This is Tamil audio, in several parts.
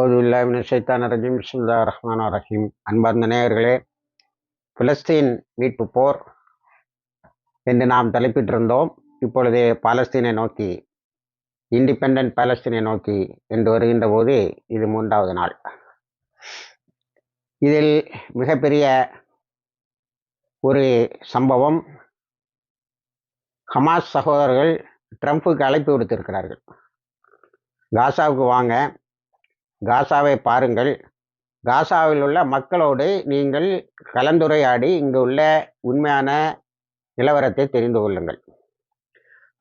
அவுதுல்லாமின் ஷைத்தான் ரஜீம் சுல்லா ரஹ்மான் ரஹீம். அன்பார்ந்த நேயர்களே பிலஸ்தீன் மீட்பு போர் என்று நாம் தலைப்பிட்டிருந்தோம். இப்பொழுது பாலஸ்தீனை நோக்கி இண்டிபெண்ட் பாலஸ்தீனை நோக்கி என்று வருகின்ற போது இது மூன்றாவது நாள். இதில் மிகப்பெரிய ஒரு சம்பவம் ஹமாஸ் சகோதரர்கள் ட்ரம்ப்புக்கு அழைப்பு விடுத்திருக்கிறார்கள். காசாவுக்கு வாங்க காசாவை பாருங்கள். காசாவில் உள்ள மக்களோடு நீங்கள் கலந்துரையாடி இங்கு உள்ள உண்மையான நிலவரத்தை தெரிந்து கொள்ளுங்கள்.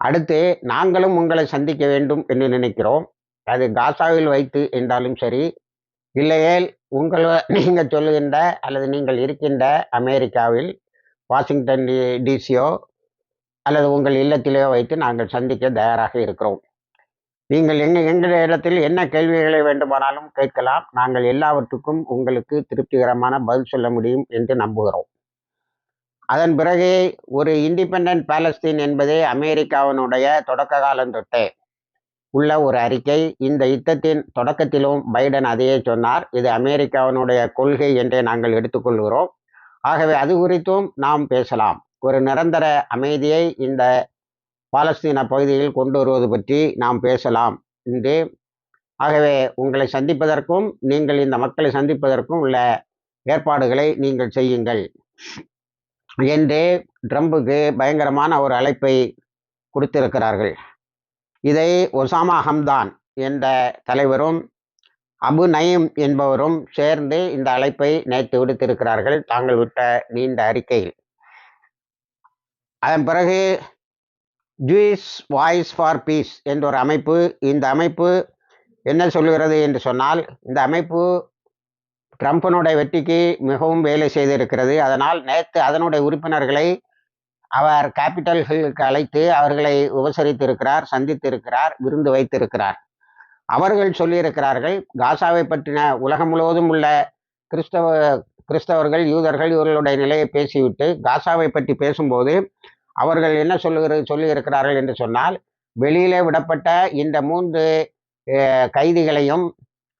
அடுத்து நாங்களும் உங்களை சந்திக்க வேண்டும் என்று நினைக்கிறோம். அது காசாவில் வைத்து என்றாலும் சரி இல்லையேல் உங்கள் நீங்கள் சொல்லுகின்ற அல்லது நீங்கள் இருக்கின்ற அமெரிக்காவில் வாஷிங்டன் டிசியோ அல்லது உங்கள் இல்லத்திலேயோ வைத்து நாங்கள் சந்திக்க தயாராக இருக்கிறோம். நீங்கள் எங்க எங்கள் இடத்தில் என்ன கேள்விகளை வேண்டுமானாலும் கேட்கலாம். நாங்கள் எல்லாவற்றுக்கும் உங்களுக்கு திருப்திகரமான பதில் சொல்ல முடியும் என்று நம்புகிறோம். அதன் பிறகு ஒரு இண்டிபெண்ட் பாலஸ்தீன் என்பதே அமெரிக்காவினுடைய தொடக்க காலம் தொட்டே உள்ள ஒரு அறிக்கை. இந்த யுத்தத்தின் தொடக்கத்திலும் பைடன் அதையே சொன்னார். இது அமெரிக்காவினுடைய கொள்கை என்றே நாங்கள் எடுத்துக்கொள்கிறோம். ஆகவே அது குறித்தும் நாம் பேசலாம். ஒரு நிரந்தர அமைதியை இந்த பாலஸ்தீன பகுதியில் கொண்டு வருவது பற்றி நாம் பேசலாம். என்று ஆகவே உங்களை சந்திப்பதற்கும் நீங்கள் இந்த மக்களை சந்திப்பதற்கும் உள்ள ஏற்பாடுகளை நீங்கள் செய்யுங்கள். என்று ட்ரம்புக்கு பயங்கரமான ஒரு அழைப்பை கொடுத்திருக்கிறார்கள். இதை ஒசாமா ஹம்தான் என்ற தலைவரும் அபு நயீம் என்பவரும் சேர்ந்து இந்த அழைப்பை நேற்று விடுத்திருக்கிறார்கள் தாங்கள் விட்ட நீண்ட அறிக்கையில். அதன் பிறகு ஜூயிஸ் வாய்ஸ் ஃபார் பீஸ் என்ற ஒரு அமைப்பு இந்த அமைப்பு என்ன சொல்கிறது என்று சொன்னால் இந்த அமைப்பு ட்ரம்ப்பினுடைய வெற்றிக்கு மிகவும் வேலை செய்திருக்கிறது. அதனால் நேற்று அதனுடைய உறுப்பினர்களை அவர் கேபிட்டல் ஹில்லுக்கு அழைத்து அவர்களை உபசரித்திருக்கிறார் சந்தித்திருக்கிறார் விருந்து வைத்திருக்கிறார். அவர்கள் சொல்லியிருக்கிறார்கள் காசாவை பற்றின உலகம் முழுவதும் உள்ள கிறிஸ்தவ கிறிஸ்தவர்கள் யூதர்கள் இவர்களுடைய நிலையை பேசிவிட்டு காசாவை பற்றி பேசும்போது அவர்கள் என்ன சொல்லுகிறது சொல்லியிருக்கிறார்கள் என்று சொன்னால் வெளியிலே விடப்பட்ட இந்த மூன்று கைதிகளையும்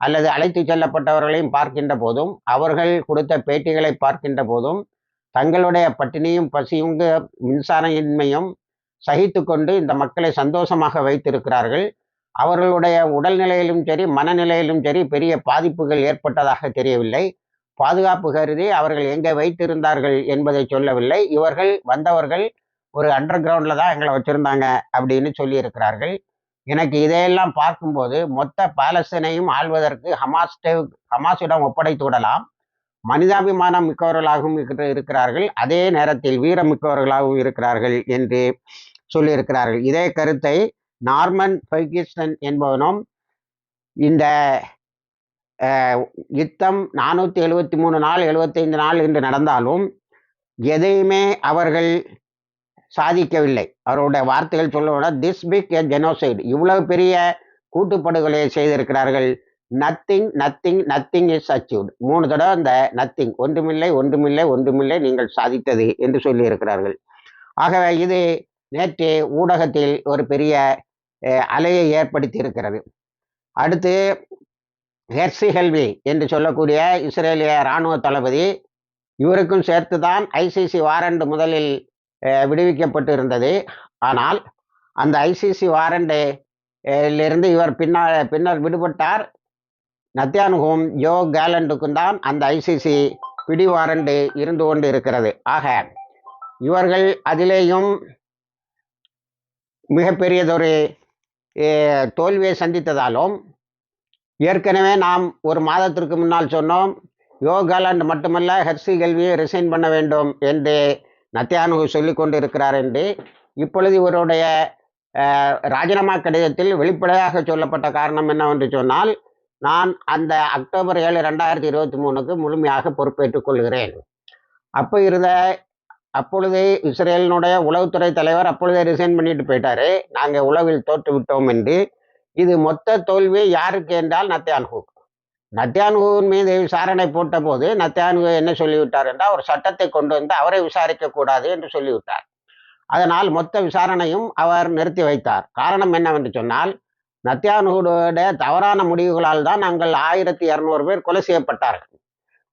அல்லது அழைத்து செல்லப்பட்டவர்களையும் பார்க்கின்ற போதும் அவர்கள் கொடுத்த பேட்டிகளை பார்க்கின்ற போதும் தங்களுடைய பட்டினியும் பசியும் மின்சாரமின்மையும் சகித்து கொண்டு இந்த மக்களை சந்தோஷமாக வைத்திருக்கிறார்கள். அவர்களுடைய உடல்நிலையிலும் சரி மனநிலையிலும் சரி பெரிய பாதிப்புகள் ஏற்பட்டதாக தெரியவில்லை. பாதுகாப்பு கருதி அவர்கள் எங்கே வைத்திருந்தார்கள் என்பதை சொல்லவில்லை. இவர்கள் வந்தவர்கள் ஒரு அண்டர் கிரவுண்டில் தான் எங்களை வச்சுருந்தாங்க அப்படின்னு சொல்லியிருக்கிறார்கள். எனக்கு இதையெல்லாம் பார்க்கும்போது மொத்த பாலஸ்தீனையும் ஆள்வதற்கு ஹமாஸ் ஹமாஸிடம் ஒப்படைத்து விடலாம். மனிதாபிமானம் மிக்கவர்களாகவும் இருக்கிறார்கள். அதே நேரத்தில் வீரம் மிக்கவர்களாகவும் இருக்கிறார்கள் என்று சொல்லியிருக்கிறார்கள். இதே கருத்தை நார்மன் ஃபெர்கிஸ்டன் என்பவனும் இந்த யுத்தம் நானூற்றி எழுபத்தி மூணு நாள் எழுபத்தைந்து நாள் என்று நடந்தாலும் எதையுமே அவர்கள் சாதிக்கவில்லை. அவருடைய வார்த்தைகள் சொல்ல திஸ் பிக் எ ஜெனோசைடு இவ்வளவு பெரிய கூட்டுப்படுகொலையை செய்திருக்கிறார்கள். Nothing nothing nothing is achieved மூணு தடவை அந்த நத்திங் ஒன்றுமில்லை ஒன்றுமில்லை ஒன்றுமில்லை நீங்கள் சாதித்தது என்று சொல்லியிருக்கிறார்கள். ஆகவே இது நேற்று ஊடகத்தில் ஒரு பெரிய அலையை ஏற்படுத்தி இருக்கிறது அடுத்து ஹெர்சி ஹெல்வி என்று சொல்லக்கூடிய இஸ்ரேலிய இராணுவ தளபதி இவருக்கும் சேர்த்து தான் ஐசிசி வாரண்ட் முதலில் விடுவிக்கப்பட்டு இருந்தது ஆனால் அந்த ஐசிசி வாரண்டிலிருந்து இவர் பின்னால் பின்னர் விடுபட்டார். நத்தியானுகும் ஜோ கேலண்டுக்கும் தான் அந்த ஐசிசி பிடி வாரண்டு இருந்து கொண்டு இருக்கிறது ஆக இவர்கள் அதிலேயும் மிகப்பெரியதொரு தோல்வியை சந்தித்ததாலும் ஏற்கனவே நாம் ஒரு மாதத்திற்கு முன்னால் சொன்னோம் யோ கேலண்ட் மட்டுமல்ல ஹெர்சி கல்வியை ரிசைன் பண்ண வேண்டும் என்று நத்தியானு சொல்லி கொண்டு இருக்கிறார் என்று இப்பொழுது இவருடைய ராஜினாமா கடிதத்தில் வெளிப்படையாக சொல்லப்பட்ட காரணம் என்னவென்று சொன்னால் நான் அந்த அக்டோபர் ஏழு ரெண்டாயிரத்தி இருபத்தி மூணுக்கு முழுமையாக பொறுப்பேற்றுக் கொள்கிறேன். அப்போ இருந்த அப்பொழுது இஸ்ரேலினுடைய உளவுத்துறை தலைவர் அப்பொழுதே ரிசைன் பண்ணிட்டு போயிட்டாரு. நாங்கள் உளவில் தோற்று விட்டோம் என்று. இது மொத்த தோல்வி யாருக்கு என்றால் நத்தியான்ஹூ நத்தியான்ஹூவின் மீது விசாரணை போட்டபோது போது என்ன சொல்லிவிட்டார் என்றால் ஒரு சட்டத்தை கொண்டு வந்து அவரை விசாரிக்க கூடாது என்று சொல்லிவிட்டார். அதனால் மொத்த விசாரணையும் அவர் நிறுத்தி வைத்தார். காரணம் என்னவென்று சொன்னால் நத்தியானுடைய தவறான முடிவுகளால் தான் நாங்கள் ஆயிரத்தி இரநூறு பேர் கொலை செய்யப்பட்டார்கள்.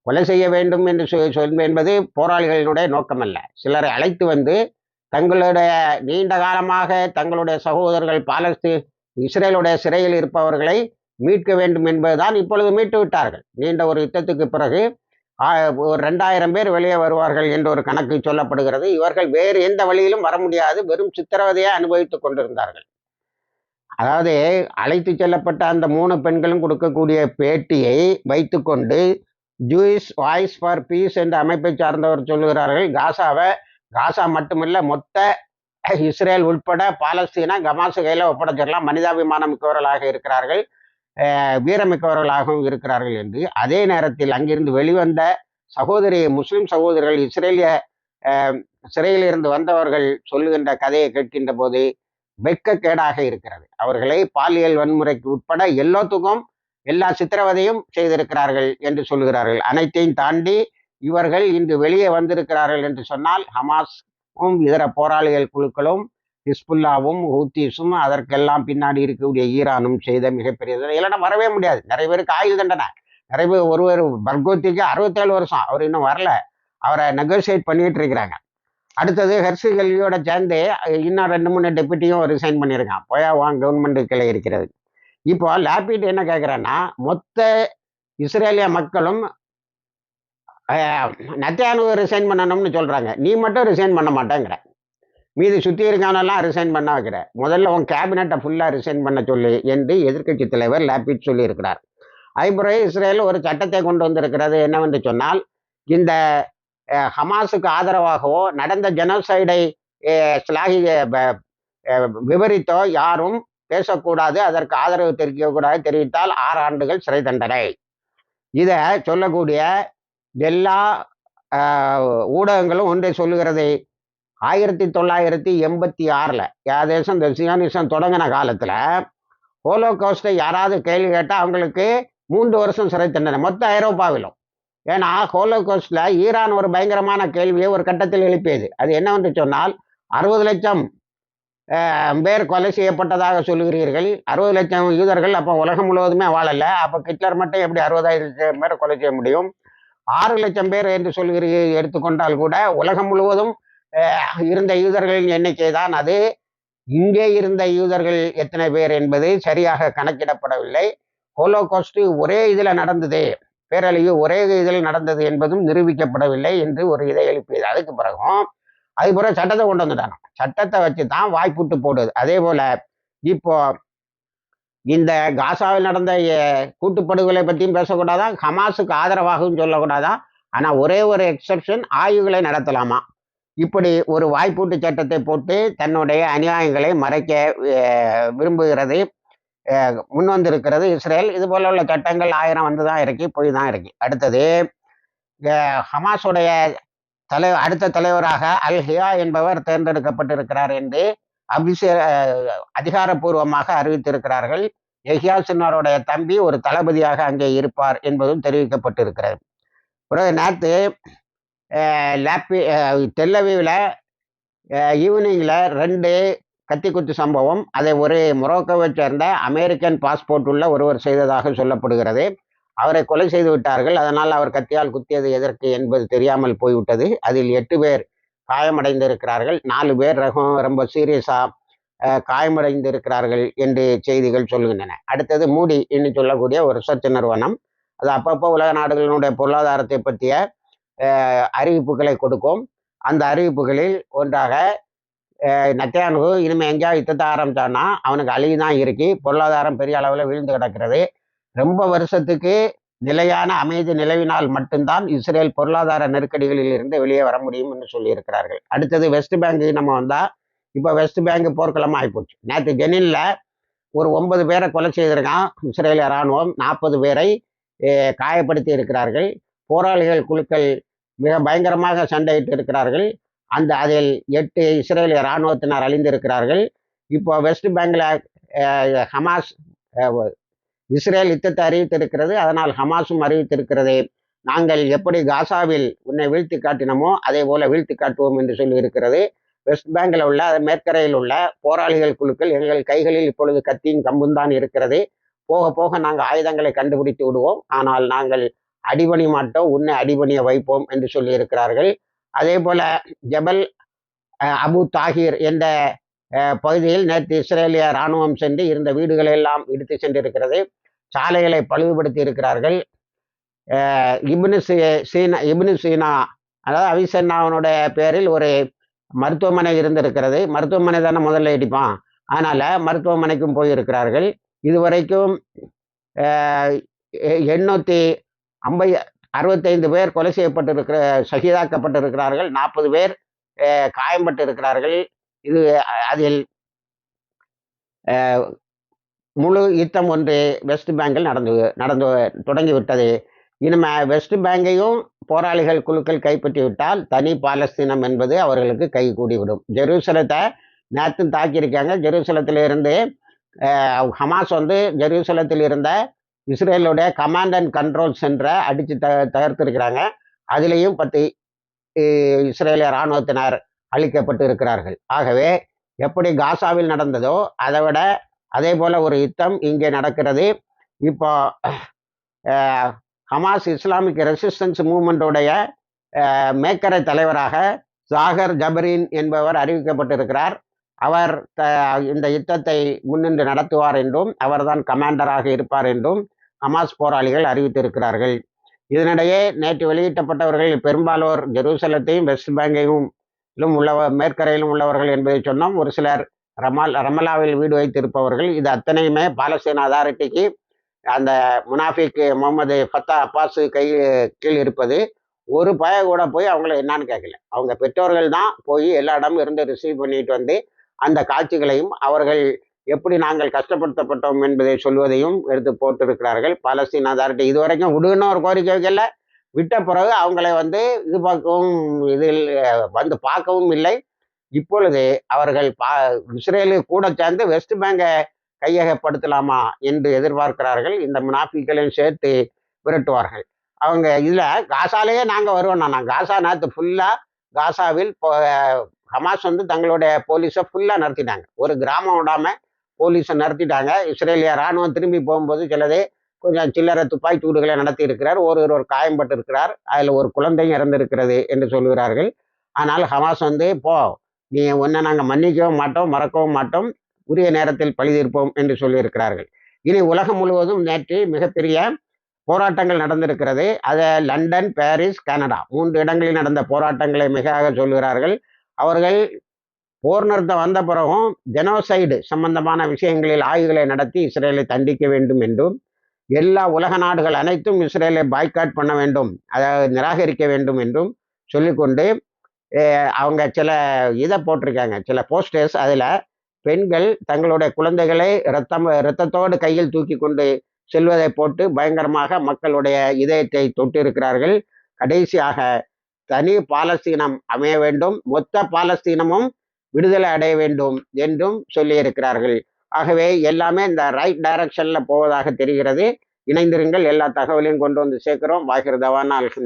கொலை செய்ய வேண்டும் என்று சொல் என்பது போராளிகளினுடைய நோக்கமல்ல. சிலரை அழைத்து வந்து தங்களுடைய நீண்ட காலமாக தங்களுடைய சகோதரர்கள் பாலஸ்தீன் இஸ்ரேலுடைய சிறையில் இருப்பவர்களை மீட்க வேண்டும் என்பதுதான் இப்பொழுது மீட்டு விட்டார்கள். நீண்ட ஒரு யுத்தத்துக்கு பிறகு ஒரு ரெண்டாயிரம் பேர் வெளியே வருவார்கள் என்ற ஒரு கணக்கு சொல்லப்படுகிறது. இவர்கள் வேறு எந்த வழியிலும் வர முடியாது. வெறும் சித்திரவதையை அனுபவித்துக் கொண்டிருந்தார்கள். அதாவது அழைத்து செல்லப்பட்ட அந்த மூணு பெண்களும் கொடுக்கக்கூடிய பேட்டியை வைத்துக்கொண்டு ஜூயிஸ் வாய்ஸ் ஃபார் பீஸ் என்ற அமைப்பை சார்ந்தவர் சொல்லுகிறார்கள். காசாவை காசா மட்டுமில்ல மொத்த இஸ்ரேல் உட்பட பாலஸ்தீனா கமாசு கையில் ஒப்படைச்சிடலாம். மனிதாபிமானம் மிக்கவர்களாக இருக்கிறார்கள். வீரமிக்கவர்களாகவும் இருக்கிறார்கள் என்று. அதே நேரத்தில் அங்கிருந்து வெளிவந்த சகோதரி முஸ்லிம் சகோதரர்கள் இஸ்ரேலிய சிறையிலிருந்து வந்தவர்கள் சொல்லுகின்ற கதையை கேட்கின்ற போது வெட்கக்கேடாக இருக்கிறது. அவர்களை பாலியல் வன்முறைக்கு உட்பட எல்லாத்துக்கும் எல்லா சித்திரவதையும் செய்திருக்கிறார்கள் என்று சொல்கிறார்கள் அனைத்தையும் தாண்டி இவர்கள் இன்று வெளியே வந்திருக்கிறார்கள் என்று சொன்னால் ஹமாஸும் இதர போராளிகள் குழுக்களும் ஹிஸ்புல்லாவும் ஹூத்தீஸும் அதற்கெல்லாம் பின்னாடி இருக்கக்கூடிய ஈரானும் செய்த மிகப்பெரிய இல்லைன்னா வரவே முடியாது. நிறைய பேருக்கு ஆயுள் தண்டனை. நிறைய பேர் ஒருவர் பர்கோத்திக்கு அறுபத்தேழு வருஷம். அவர் இன்னும் வரல. அவரை நெகோசியேட் பண்ணிட்டு இருக்கிறாங்க. அடுத்தது ஹர்ஷு கல்வியோட சேர்ந்து இன்னும் ரெண்டு மூணு டெப்யூட்டியும் ரிசைன் பண்ணியிருக்கான் போயா வாங்க கவர்மெண்ட் கிளை இருக்கிறது. இப்போ லேபிட் என்ன கேட்குறேன்னா மொத்த இஸ்ரேலிய மக்களும் நத்தியானு ரிசைன் பண்ணணும்னு சொல்கிறாங்க நீ மட்டும் ரிசைன் பண்ண மாட்டேங்கிற. மீது சுற்றி இருக்கானெல்லாம் ரிசைன் பண்ண வைக்கிற. முதல்ல உன் கேபினட்டை ஃபுல்லாக ரிசைன் பண்ண சொல்லு என்று எதிர்க்கட்சி தலைவர் லாபிட் சொல்லியிருக்கிறார். அதுபுறம் இஸ்ரேல் ஒரு சட்டத்தை கொண்டு வந்திருக்கிறது என்னவென்று சொன்னால் இந்த ஹமாஸுக்கு ஆதரவாகவோ நடந்த ஜெனோசைடை ஸ்லாகி விவரித்தோ யாரும் பேசக்கூடாது அதற்கு ஆதரவு தெரிவிக்கக்கூடாது தெரிவித்தால் ஆறு ஆண்டுகள் சிறை தண்டனை. இதை சொல்லக்கூடிய எல்லா ஊடகங்களும் ஒன்றை சொல்லுகிறது. ஆயிரத்தி தொள்ளாயிரத்தி எண்பத்தி ஆறில் ஏதேசம் இந்த சியானிசம் தொடங்கின காலத்தில் ஹோலோ கோஸ்ட்டை யாராவது கேள்வி கேட்டால் அவங்களுக்கு மூன்று வருஷம் சிறை தண்டனை மொத்த ஐரோப்பாவிலும். ஏன்னா ஹோலோ கோஸ்டில் ஈரான் ஒரு பயங்கரமான கேள்வியை ஒரு கட்டத்தில் எழுப்பியது. அது என்னவென்று சொன்னால் அறுபது லட்சம் பேர் கொலை செய்யப்பட்டதாக சொல்கிறீர்கள் அறுபது லட்சம் யூதர்கள் அப்போ உலகம் முழுவதுமே வாழலை. அப்போ கிட்லர் மட்டும் எப்படி அறுபதாயிரம் லட்சம் பேரை கொலை செய்ய முடியும்? ஆறு லட்சம் பேர் என்று சொல்கிறீர்கள் எடுத்துக்கொண்டால் கூட உலகம் முழுவதும் இருந்த யூதர்களின் எண்ணிக்கை தான் அது. இங்கே இருந்த யூதர்கள் எத்தனை பேர் என்பது சரியாக கணக்கிடப்படவில்லை. ஹோலோகோஸ்ட் ஒரே இதில் நடந்தது பேரழிவு ஒரே இதில் நடந்தது என்பதும் நிரூபிக்கப்படவில்லை என்று ஒரு இதை எழுப்பியது. அதுக்கு பிறகும் அது பிறகு சட்டத்தை கொண்டு வந்துட்டானோ சட்டத்தை வச்சு தான் வாய்ப்புட்டு போடுது. அதே போல இப்போ இந்த காசாவில் நடந்த கூட்டுப்படுகொலை பற்றியும் பேசக்கூடாதான் ஹமாஸுக்கு ஆதரவாகவும் சொல்லக்கூடாதான் ஆனால் ஒரே ஒரு எக்ஸப்ஷன் ஆய்வுகளை நடத்தலாமா? இப்படி ஒரு வாய்ப்பூட்டு சட்டத்தை போட்டு தன்னுடைய அநியாயங்களை மறைக்க விரும்புகிறது முன் வந்திருக்கிறது இஸ்ரேல். இது போல உள்ள சட்டங்கள் ஆயிரம் வந்து தான் இருக்கு போய் தான் இருக்கு. அடுத்தது ஹமாஸுடைய தலை அடுத்த தலைவராக அல் ஹியா என்பவர் தேர்ந்தெடுக்கப்பட்டிருக்கிறார் என்று அபிஷே அதிகாரப்பூர்வமாக அறிவித்திருக்கிறார்கள். எஹியா சின்னாருடைய தம்பி ஒரு தளபதியாக அங்கே இருப்பார் என்பதும் தெரிவிக்கப்பட்டிருக்கிறது. பிறகு நேற்று லேப்பி தெல்லவியில் ஈவினிங்கில் ரெண்டு கத்திக்குத்து சம்பவம். அதை ஒரு மொரோக்கோவை சேர்ந்த அமெரிக்கன் பாஸ்போர்ட் உள்ள ஒருவர் செய்ததாக சொல்லப்படுகிறது. அவரை கொலை செய்து விட்டார்கள். அதனால் அவர் கத்தியால் குத்தியது எதற்கு என்பது தெரியாமல் போய்விட்டது. அதில் எட்டு பேர் காயமடைந்திருக்கிறார்கள். நாலு பேர் ரகம் ரொம்ப சீரியஸாக காயமடைந்திருக்கிறார்கள் என்று செய்திகள் சொல்லுகின்றன அடுத்தது மூடி என்று சொல்லக்கூடிய ஒரு சர்ச்ச நிறுவனம். அது அப்பப்போ உலக நாடுகளினுடைய பொருளாதாரத்தை பற்றிய அறிவிப்புகளை கொடுக்கும். அந்த அறிவிப்புகளில் ஒன்றாக நத்தையானு இனிமேல் எங்கேயாவது யுத்தத்தை ஆரம்பித்தான்னா அவனுக்கு அழிவு தான் இருக்கு. பொருளாதாரம் பெரிய அளவில் விழுந்து கிடக்கிறது. ரொம்ப வருஷத்துக்கு நிலையான அமைதி நிலவினால் மட்டும்தான் இஸ்ரேல் பொருளாதார நெருக்கடிகளில் இருந்து வெளியே வர முடியும் என்று சொல்லியிருக்கிறார்கள். அடுத்தது வெஸ்ட் பேங்க் நம்ம வந்தால் இப்போ வெஸ்ட் பேங்க் போர்க்களமாக ஆகிப்போச்சு நேற்று ஜெனினில் ஒரு ஒன்பது பேரை கொலை செய்திருக்கான் இஸ்ரேலிய இராணுவம். நாற்பது பேரை காயப்படுத்தி இருக்கிறார்கள். போராளிகள் குழுக்கள் மிக பயங்கரமாக சண்டையிட்டு இருக்கிறார்கள். அந்த அதில் எட்டு இஸ்ரேலிய இராணுவத்தினர் அழிந்திருக்கிறார்கள். இப்போ வெஸ்ட் பேங்கில் ஹமாஸ் இஸ்ரேல் யுத்தத்தை அறிவித்திருக்கிறது. அதனால் ஹமாஸும் அறிவித்திருக்கிறது. நாங்கள் எப்படி காசாவில் உன்னை வீழ்த்தி காட்டினமோ அதே போல வீழ்த்தி காட்டுவோம் என்று சொல்லி இருக்கிறது வெஸ்ட் பேங்கில் உள்ள மேற்கரையில் உள்ள போராளிகள் குழுக்கள் எங்கள் கைகளில் இப்பொழுது கத்தியும் கம்பும் தான் இருக்கிறது. போக போக நாங்கள் ஆயுதங்களை கண்டுபிடித்து விடுவோம். ஆனால் நாங்கள் அடிபணி மாட்டோம் உன்னை அடிபணிய வைப்போம் என்று சொல்லியிருக்கிறார்கள். அதே போல ஜபல் அபு தாகிர் என்ற பகுதியில் நேற்று இஸ்ரேலிய இராணுவம் சென்று இருந்த வீடுகளை எல்லாம் இடித்து சென்றிருக்கிறது. சாலைகளை பழுதுபடுத்தி இருக்கிறார்கள் அஹ், இப்னு சீனா இப்னு சீனா அதாவது அவிசன்னாவனுடைய பேரில் ஒரு மருத்துவமனை இருந்திருக்கிறது. மருத்துவமனை தானே முதல்ல இடிப்பான். அதனால மருத்துவமனைக்கும் போயிருக்கிறார்கள். இதுவரைக்கும் எண்ணூற்றி ஐம்பது அறுபத்தைந்து பேர் கொலை செய்யப்பட்டிருக்கிற சகிதாக்கப்பட்டிருக்கிறார்கள். நாற்பது பேர் காயம்பட்டு இருக்கிறார்கள் இது அதில் முழு யுத்தம் ஒன்று வெஸ்ட் பேங்கில் நடந்து நடந்து தொடங்கிவிட்டது. இனிமே வெஸ்ட் பேங்கையும் போராளிகள் குழுக்கள் கைப்பற்றிவிட்டால் தனி பாலஸ்தீனம் என்பது அவர்களுக்கு கை கூடிவிடும். ஜெருசலத்தை நேற்று தாக்கியிருக்காங்க. ஜெருசலத்தில் இருந்து ஹமாஸ் வந்து ஜெருசலத்தில் இருந்த இஸ்ரேலுடைய கமாண்ட் அண்ட் கண்ட்ரோல் சென்டரை அடித்து த தகர்த்திருக்கிறாங்க. அதுலேயும் பத்து இஸ்ரேலிய இராணுவத்தினர் அழிக்கப்பட்டு இருக்கிறார்கள் ஆகவே எப்படி காசாவில் நடந்ததோ அதை விட அதே போல் ஒரு யுத்தம் இங்கே நடக்கிறது. இப்போ ஹமாஸ் இஸ்லாமிக் ரெசிஸ்டன்ஸ் மூமெண்ட்டுடைய மேக்கரை தலைவராக ஜாகர் ஜபரின் என்பவர் அறிவிக்கப்பட்டிருக்கிறார். அவர் த- இந்த யுத்தத்தை முன்னின்று நடத்துவார் என்றும் அவர்தான் கமாண்டராக இருப்பார் என்றும் ஹமாஸ் போராளிகள் அறிவித்திருக்கிறார்கள். இதனிடையே நேற்று வெளியிட்டப்பட்டவர்கள் பெரும்பாலோர் ஜெருசலத்தையும் வெஸ்ட் பேங்கையும் உள்ளவர் மேற்கரையிலும் உள்ளவர்கள் என்பதை சொன்னோம். ஒரு சிலர் ரமால் ரமலாவில் வீடு வைத்திருப்பவர்கள். இது அத்தனையுமே பாலஸ்தீன் அதாரிட்டிக்கு அந்த முனாஃபிக் முகமது ஃபத்தா அப்பாஸு கை கீழ் இருப்பது. ஒரு பய கூட போய் அவங்கள என்னான்னு கேட்கல அவங்க பெற்றோர்கள் தான் போய் எல்லா இடமும் இருந்து ரிசீவ் பண்ணிட்டு வந்து அந்த காட்சிகளையும் அவர்கள் எப்படி நாங்கள் கஷ்டப்படுத்தப்பட்டோம் என்பதை சொல்வதையும் எடுத்து போட்டிருக்கிறார்கள். பாலஸ்தீன் அதாரிட்டி இதுவரைக்கும் விடுன்னு ஒரு கோரிக்கை வைக்கல. விட்ட பிறகு அவங்களை வந்து இது பார்க்கவும் இதில் வந்து பார்க்கவும் இல்லை. இப்பொழுது அவர்கள் பா இஸ்ரேலு கூட சேர்ந்து வெஸ்ட் பேங்கை கையகப்படுத்தலாமா என்று எதிர்பார்க்கிறார்கள். இந்த முனாஃபிகளையும் சேர்த்து விரட்டுவார்கள். அவங்க இதில் காசாலேயே நாங்கள் வருவோம். நான் காசா நேற்று ஃபுல்லாக காசாவில் இப்போ- ஹமாஸ் வந்து தங்களுடைய போலீஸை ஃபுல்லாக நடத்தினாங்க ஒரு கிராமம் விடாமல் போலீஸை நடத்திட்டாங்க. இஸ்ரேலிய ராணுவம் திரும்பி போகும்போது சிலது கொஞ்சம் சில்லறை துப்பாக்கி சூடுகளை நடத்தி இருக்கிறார் ஒரு ஒருவர் காயம்பட்டு இருக்கிறார் அதில் ஒரு குழந்தையும் இறந்திருக்கிறது என்று சொல்கிறார்கள் ஆனால் ஹமாஸ் வந்து போ நீ ஒன்றை நாங்கள் மன்னிக்கவும் மாட்டோம் மறக்கவும் மாட்டோம். உரிய நேரத்தில் பழிதீர்ப்போம் என்று சொல்லியிருக்கிறார்கள். இனி உலகம் முழுவதும் நேற்று மிகப்பெரிய போராட்டங்கள் நடந்திருக்கிறது. அதை லண்டன் பாரிஸ் கனடா. மூன்று இடங்களில் நடந்த போராட்டங்களை மிக சொல்கிறார்கள் அவர்கள் போர் நிறுத்தம் வந்த பிறகும் ஜெனோசைடு சம்பந்தமான விஷயங்களில் ஆய்வுகளை நடத்தி இஸ்ரேலை தண்டிக்க வேண்டும் என்றும் எல்லா உலக நாடுகள் அனைத்தும் இஸ்ரேலை பாய்காட் பண்ண வேண்டும் அதாவது நிராகரிக்க வேண்டும் என்றும் சொல்லிக்கொண்டு அவங்க சில இதை போட்டிருக்காங்க சில போஸ்டர்ஸ் அதில் பெண்கள் தங்களுடைய குழந்தைகளை ரத்தம் இரத்தத்தோடு கையில் தூக்கி கொண்டு செல்வதை போட்டு பயங்கரமாக மக்களுடைய இதயத்தை தொட்டு இருக்கிறார்கள். கடைசியாக தனி பாலஸ்தீனம் அமைய வேண்டும். மொத்த பாலஸ்தீனமும் விடுதலை அடைய வேண்டும் என்றும் சொல்லியிருக்கிறார்கள். ஆகவே எல்லாமே இந்த ரைட் டைரக்ஷன்ல போவதாக தெரிகிறது. இணைந்திருங்கள் எல்லா தகவலையும் கொண்டு வந்து சேர்க்கிறோம். வாகிருதவான